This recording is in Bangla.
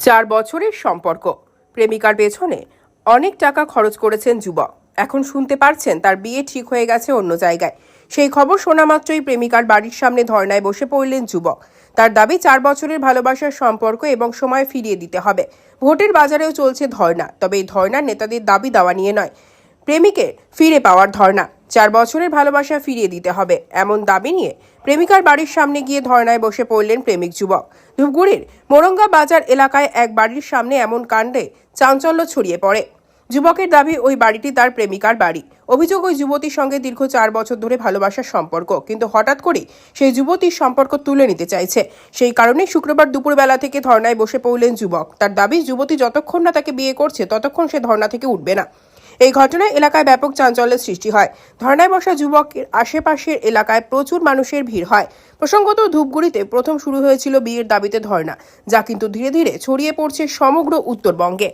চার বছরের সম্পর্ক। প্রেমিকার পেছনে অনেক টাকা খরচ করেছেন যুবক। এখন শুনতে পারছেন তার বিয়ে ঠিক হয়ে গেছে অন্য জায়গায়। সেই খবর শোনা মাত্রই প্রেমিকার বাড়ির সামনে ধর্নায় বসে পড়লেন যুবক। তার দাবি, চার বছরের ভালোবাসার সম্পর্ক এবং সময় ফিরিয়ে দিতে হবে। ভোটের বাজারেও চলছে ধর্না, তবে এই ধর্নার নেতাদের দাবি দেওয়া নিয়ে নয়। প্রেমিকের ফিরে পাওয়ার ধর্না চার বছরের ভালোবাসা ফিরিয়ে দিতে হবে, এমন দাবি নিয়ে প্রেমিকার বাড়ির সামনে গিয়ে ধর্নায় বসে পড়লেন প্রেমিক যুবক। ধূপগুড়ির মোরঙ্গা বাজার এলাকায় এক বাড়ির সামনে এমন কাণ্ডে চাঞ্চল্য ছড়িয়ে পড়ে। যুবকের দাবি, ওই বাড়িটি তার প্রেমিকার বাড়ি। অভিযোগ, ওই যুবতীর সঙ্গে দীর্ঘ চার বছর ধরে ভালোবাসার সম্পর্ক, কিন্তু হঠাৎ করেই সেই যুবতীর সম্পর্ক তুলে নিতে চাইছে। সেই কারণে শুক্রবার দুপুরবেলা থেকে ধর্নায় বসে পড়লেন যুবক। তার দাবি, যুবতী যতক্ষণ না তাকে বিয়ে করছে, ততক্ষণ সে ধর্না থেকে উঠবে না। এই ঘটনায় এলাকায় ব্যাপক চাঞ্চল্যের সৃষ্টি হয়। ধর্নায় বসা যুবকের আশেপাশের এলাকায় প্রচুর মানুষের ভিড় হয়। প্রসঙ্গত ধূপগুড়িতে প্রথম শুরু হয়েছিল বিয়ের দাবিতে ধর্না, যা কিন্তু ধীরে ধীরে ছড়িয়ে পড়ছে সমগ্র উত্তরবঙ্গে।